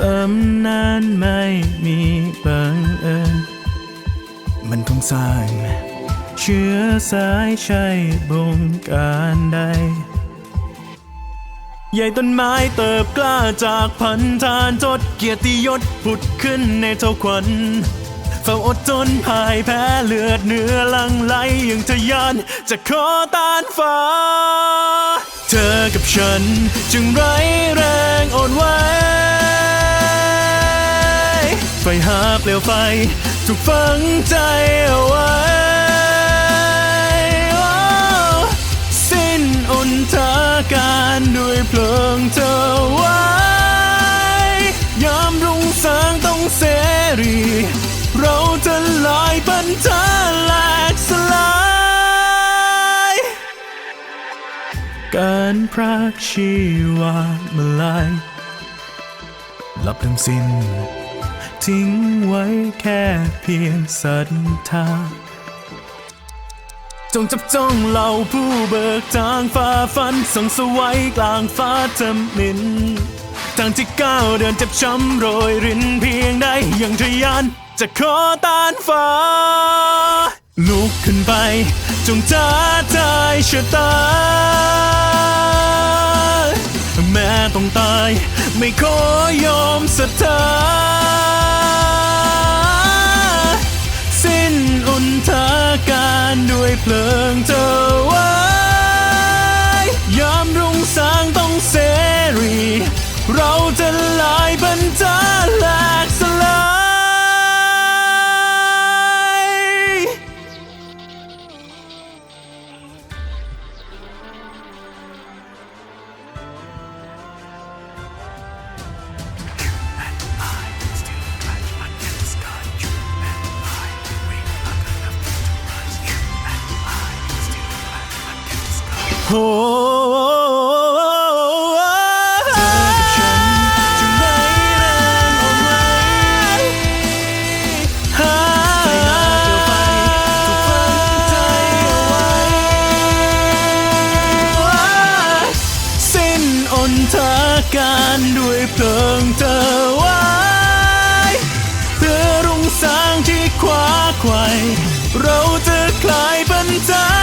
ตำนานไม่มีบังเอิญ สร้างเชื้อสายใช่บงการใด ใหญ่ต้นไม้เติบกล้าจากพันธานจดเกียรติยศผุดขึ้นในเท่าควันเฝ้าอดจนพ่ายแพ้เลือดเนื้อลังไหลยังทะยานจะขอต้านฟ้า เธอกับฉันจึงไร้แรงอ่อนไหวไฟหาเปลวไฟ ถูกฝังใจ รีเราจะลายพันธะแหลกสลายการพรากชีวามาลายลับทั้งสิ้น ทิ้งไว้แค่เพียงศรัทธาจงจับจ้องเหล่าผู้เบิกทางฝ่าฟันส่องสวัยกลางฟ้าจำมิน ทางที่ก้าวเดินเจ็บช้ำโรยรินเพียงใดยังทะยานจะขอต้านฟ้า ลุกขึ้นไป จงท้าทายชะตา แม้ต้องตาย ไม่ขอยอมศรัทธาสิ้นอุนทาการด้วยเพลิงเธอ จะลายบรรจาแหลกสลายโอ้ อนทาการด้วยเพลิงเธอไว้เพื่อรุ่งสางที่คว้าไขวเราจะคลายปัญหา